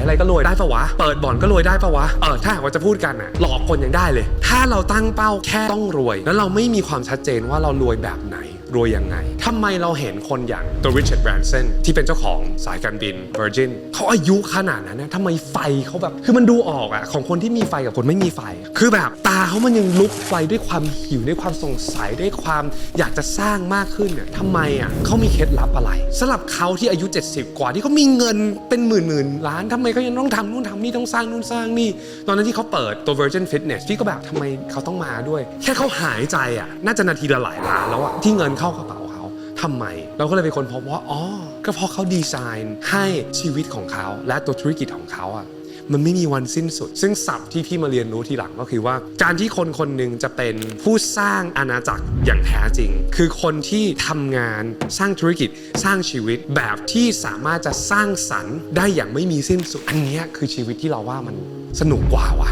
อะไรก็รวยได้ปะวะ เปิดบ่อนก็รวยได้ปะวะ เออถ้าหากว่าจะพูดกันอะหลอกคนยังได้เลย ถ้าเราตั้งเป้าแค่ต้องรวย แล้วเราไม่มีความชัดเจนว่าเรารวยแบบไหน รวยยังไงทำไมเราเห็นคนอย่างตัวริชาร์ดแบรนเซนที่เป็นเจ้าของสายการบิน Virgin เขาอายุขนาดนั้นนะทำไมไฟเขาแบบ คือมันดูออกอะของคนที่มีไฟกับคนไม่มีไฟอะคือแบบตาเขามันยังลุกไฟด้วยความหิวด้วยความสงสัยด้วยความอยากจะสร้างมากขึ้นเนี่ยทำไมอะเขามีเคล็ดลับอะไรสำหรับเขาที่อายุ 70 กว่าที่เขามีเงินเป็นหมื่นหมื่นๆล้านทำไมเขายังต้องทำนู่นทำนี่ต้องสร้างนู่นสร้างนี่ ตอนนั้นที่เขาเปิดตัว Virgin Fitness พี่ก็แบบทำไมเขาต้องมาด้วย แค่เขาหายใจอะน่าจะนาทีละหลายล้านแล้วอะที่เงินเข้ากระเป๋าเขาทำไม เราก็เลยเป็นคนพบว่าอ๋อก็เพราะเขาดีไซน์ให้ชีวิตของเขาและตัวธุรกิจของเขาอะมันไม่มีวันสิ้นสุด ซึ่งศัพท์ที่พี่มาเรียนรู้ทีหลังก็คือว่า การที่คนคนหนึ่งจะเป็นผู้สร้างอาณาจักรอย่างแท้จริง คือคนที่ทำงานสร้างธุรกิจสร้างชีวิตแบบที่สามารถจะสร้างสรรค์ได้อย่างไม่มีสิ้นสุด อันนี้คือชีวิตที่เราว่ามันสนุกกว่าว่ะ